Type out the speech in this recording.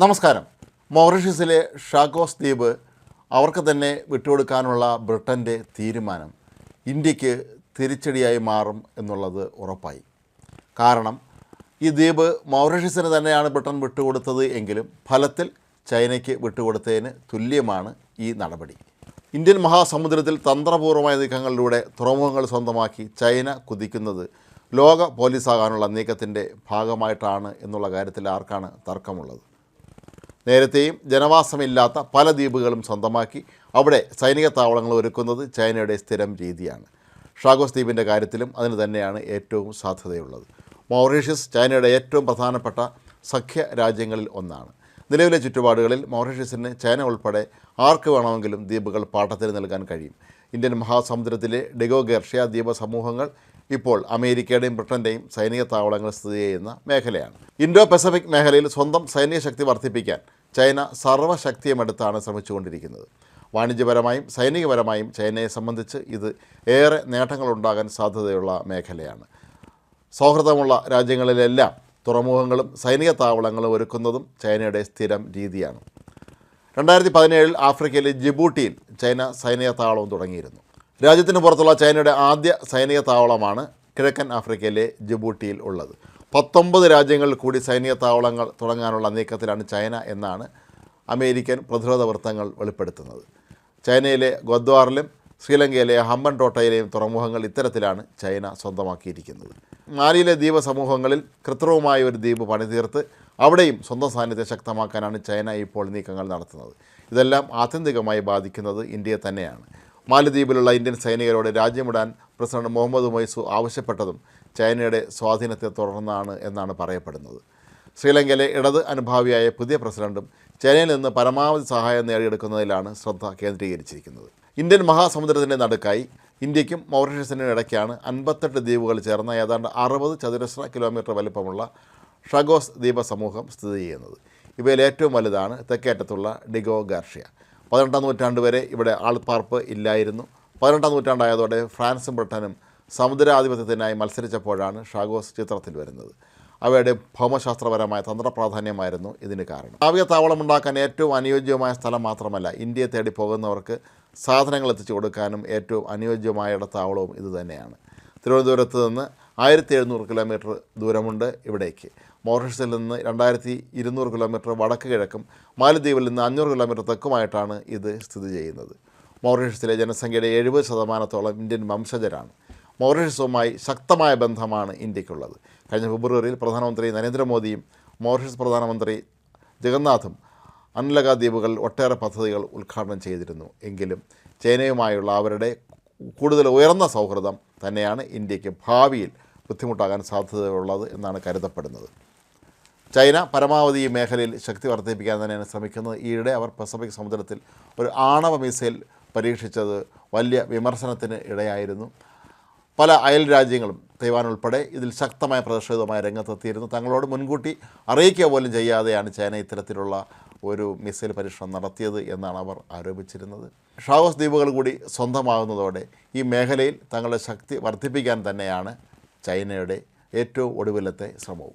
നമസ്കാരം. മൗറീഷ്യസിലെ ഷാഗോസ് ദ്വീപ് അവർക്ക് തന്നെ വിട്ടുകൊടുക്കാനുള്ള ബ്രിട്ടന്റെ തീരുമാനം ഇന്ത്യയ്ക്ക് തിരിച്ചടിയായി മാറും എന്നുള്ളത് ഉറപ്പായി. കാരണം ഈ ദ്വീപ് മൗറീഷ്യസിന് തന്നെയാണ് ബ്രിട്ടൻ വിട്ടുകൊടുത്തത് എങ്കിലും ഫലത്തിൽ ചൈനയ്ക്ക് വിട്ടുകൊടുത്തതിന് തുല്യമാണ് ഈ നടപടി. ഇന്ത്യൻ മഹാസമുദ്രത്തിൽ തന്ത്രപൂർവമായ നീക്കങ്ങളിലൂടെ തുറമുഖങ്ങൾ സ്വന്തമാക്കി ചൈന കുതിക്കുന്നത് ലോക പോലീസാകാനുള്ള നീക്കത്തിന്റെ ഭാഗമായിട്ടാണ് എന്നുള്ള കാര്യത്തിൽ ആർക്കാണ് തർക്കമുള്ളത്? നേരത്തെയും ജനവാസമില്ലാത്ത പല ദ്വീപുകളും സ്വന്തമാക്കി അവിടെ സൈനിക താവളങ്ങൾ ഒരുക്കുന്നത് ചൈനയുടെ സ്ഥിരം രീതിയാണ്. ഷാഗോസ് ദ്വീപിന്റെ കാര്യത്തിലും അതിന് തന്നെയാണ് ഏറ്റവും സാധ്യതയുള്ളത്. മൗറീഷ്യസ് ചൈനയുടെ ഏറ്റവും പ്രധാനപ്പെട്ട സഖ്യ രാജ്യങ്ങളിൽ ഒന്നാണ്. നിലവിലെ ചുറ്റുപാടുകളിൽ മൗറീഷ്യസിന് ചൈന ഉൾപ്പെടെ ആർക്ക് വേണമെങ്കിലും ദ്വീപുകൾ പാട്ടത്തിന് നൽകാൻ കഴിയും. ഇന്ത്യൻ മഹാസമുദ്രത്തിലെ ഡെഗോ ഗർഷ്യ ദ്വീപ സമൂഹങ്ങൾ ഇപ്പോൾ അമേരിക്കയുടെയും ബ്രിട്ടന്റെയും സൈനിക താവളങ്ങൾ സ്ഥിതി ചെയ്യുന്ന മേഖലയാണ്. ഇൻഡോ പസഫിക് മേഖലയിൽ സ്വന്തം സൈനിക ശക്തി വർദ്ധിപ്പിക്കാൻ ചൈന സർവശക്തിയുമെടുത്താണ് ശ്രമിച്ചുകൊണ്ടിരിക്കുന്നത്. വാണിജ്യപരമായും സൈനികപരമായും ചൈനയെ സംബന്ധിച്ച് ഇത് ഏറെ നേട്ടങ്ങളുണ്ടാകാൻ സാധ്യതയുള്ള മേഖലയാണ്. സൗഹൃദമുള്ള രാജ്യങ്ങളിലെല്ലാം തുറമുഖങ്ങളും സൈനിക താവളങ്ങളും ഒരുക്കുന്നതും ചൈനയുടെ സ്ഥിരം രീതിയാണ്. രണ്ടായിരത്തി പതിനേഴിൽ ആഫ്രിക്കയിലെ ജിബൂട്ടിയിൽ ചൈന സൈനിക താവളവും തുടങ്ങിയിരുന്നു. രാജ്യത്തിന് പുറത്തുള്ള ചൈനയുടെ ആദ്യ സൈനിക താവളമാണ് കിഴക്കൻ ആഫ്രിക്കയിലെ ജിബൂട്ടിയിൽ ഉള്ളത്. പത്തൊമ്പത് രാജ്യങ്ങളിൽ കൂടി സൈനിക താവളങ്ങൾ തുടങ്ങാനുള്ള നീക്കത്തിലാണ് ചൈന എന്നാണ് അമേരിക്കൻ പ്രതിരോധ വൃത്തങ്ങൾ വെളിപ്പെടുത്തുന്നത്. ചൈനയിലെ ഗൊദ്വാറിലും ശ്രീലങ്കയിലെ ഹമ്പൻ ടോട്ടയിലെയും തുറമുഖങ്ങൾ ഇത്തരത്തിലാണ് ചൈന സ്വന്തമാക്കിയിരിക്കുന്നത്. മാലിയിലെ ദ്വീപ സമൂഹങ്ങളിൽ കൃത്രിമമായ ഒരു ദ്വീപ് പണിതീർത്ത് അവിടെയും സ്വന്തം സാന്നിധ്യം ശക്തമാക്കാനാണ് ചൈന ഇപ്പോൾ നീക്കങ്ങൾ നടത്തുന്നത്. ഇതെല്ലാം ആത്യന്തികമായി ബാധിക്കുന്നത് ഇന്ത്യയെ തന്നെയാണ്. മാലദ്വീപിലുള്ള ഇന്ത്യൻ സൈനികരോട് രാജ്യമിടാൻ പ്രസിഡന്റ് മുഹമ്മദ് മൊയ്സു ആവശ്യപ്പെട്ടതും ചൈനയുടെ സ്വാധീനത്തെ തുടർന്നാണ് എന്നാണ് പറയപ്പെടുന്നത്. ശ്രീലങ്കയിലെ ഇടത് അനുഭാവിയായ പുതിയ പ്രസിഡന്റും ചൈനയിൽ നിന്ന് പരമാവധി സഹായം നേടിയെടുക്കുന്നതിലാണ് ശ്രദ്ധ കേന്ദ്രീകരിച്ചിരിക്കുന്നത്. ഇന്ത്യൻ മഹാസമുദ്രത്തിന്റെ നടുക്കായി ഇന്ത്യക്കും മൗറീഷ്യസിനും ഇടയ്ക്കാണ് അൻപത്തെട്ട് ദ്വീപുകൾ ചേർന്ന ഏതാണ്ട് അറുപത് ചതുരശ്ര കിലോമീറ്റർ വലിപ്പമുള്ള ഷഗോസ് ദ്വീപ സമൂഹം സ്ഥിതി ചെയ്യുന്നത്. ഇവയിൽ ഏറ്റവും വലുതാണ് തെക്കേറ്റത്തുള്ള ഡിഗോ ഗാർഷ്യ. പതിനെട്ടാം നൂറ്റാണ്ട് വരെ ഇവിടെ ആൾപ്പാർപ്പ് ഇല്ലായിരുന്നു. പതിനെട്ടാം നൂറ്റാണ്ടായതോടെ ഫ്രാൻസും ബ്രിട്ടനും സമുദ്രാധിപത്യത്തിനായി മത്സരിച്ചപ്പോഴാണ് ഷാഗോസ് ചിത്രത്തിൽ വരുന്നത്. അവയുടെ ഭൗമശാസ്ത്രപരമായ തന്ത്രപ്രാധാന്യമായിരുന്നു ഇതിന് കാരണം. നാവിക താവളം ഉണ്ടാക്കാൻ ഏറ്റവും അനുയോജ്യമായ സ്ഥലം മാത്രമല്ല ഇന്ത്യയെ തേടി പോകുന്നവർക്ക് സാധനങ്ങൾ എത്തിച്ചു കൊടുക്കാനും ഏറ്റവും അനുയോജ്യമായ ഇടത്താവളവും ഇതുതന്നെയാണ് തിരുവനന്തപുരത്ത് നിന്ന് ആയിരത്തി എഴുന്നൂറ് കിലോമീറ്റർ ദൂരമുണ്ട് ഇവിടേക്ക്. മൗറീഷ്യസിൽ നിന്ന് രണ്ടായിരത്തി ഇരുന്നൂറ് കിലോമീറ്റർ വടക്ക് കിഴക്കും മാലദ്വീപിൽ നിന്ന് അഞ്ഞൂറ് കിലോമീറ്റർ തെക്കുമായിട്ടാണ് ഇത് സ്ഥിതി ചെയ്യുന്നത്. മൗറീഷ്യസിലെ ജനസംഖ്യയുടെ എഴുപത് ശതമാനത്തോളം ഇന്ത്യൻ വംശജരാണ്. മൗറീഷ്യസുമായി ശക്തമായ ബന്ധമാണ് ഇന്ത്യക്കുള്ളത്. കഴിഞ്ഞ ഫെബ്രുവരിയിൽ പ്രധാനമന്ത്രി നരേന്ദ്രമോദിയും മൗറീഷ്യസ് പ്രധാനമന്ത്രി ജഗന്നാഥും അൻലഗ ദ്വീപുകളിൽ ഒട്ടേറെ പദ്ധതികൾ ഉദ്ഘാടനം ചെയ്തിരുന്നു. എങ്കിലും ചൈനയുമായുള്ള അവരുടെ കൂടുതൽ ഉയർന്ന സൗഹൃദം തന്നെയാണ് ഇന്ത്യയ്ക്ക് ഭാവിയിൽ ബുദ്ധിമുട്ടാകാൻ സാധ്യതയുള്ളത് എന്നാണ് കരുതപ്പെടുന്നത്. ചൈന പരമാവധി ഈ മേഖലയിൽ ശക്തി വർദ്ധിപ്പിക്കാൻ തന്നെയാണ് ശ്രമിക്കുന്നത്. ഈയിടെ അവർ പസഫിക് സമുദ്രത്തിൽ ഒരു ആണവ മിസൈൽ പരീക്ഷിച്ചത് വലിയ വിമർശനത്തിന് ഇടയായിരുന്നു. പല അയൽ രാജ്യങ്ങളും തൈവാൻ ഉൾപ്പെടെ ഇതിൽ ശക്തമായ പ്രതിഷേധവുമായി രംഗത്തെത്തിയിരുന്നു. തങ്ങളോട് മുൻകൂട്ടി അറിയിക്കുക പോലും ചെയ്യാതെയാണ് ചൈന ഇത്തരത്തിലുള്ള ഒരു മിസൈൽ പരീക്ഷണം നടത്തിയത് എന്നാണ് അവർ ആരോപിച്ചിരുന്നത്. ഷാവോസ് ദ്വീപുകൾ കൂടി സ്വന്തമാകുന്നതോടെ ഈ മേഖലയിൽ തങ്ങളുടെ ശക്തി വർദ്ധിപ്പിക്കാൻ തന്നെയാണ് ചൈനയുടെ ഏറ്റവും ഒടുവിലത്തെ ശ്രമവും.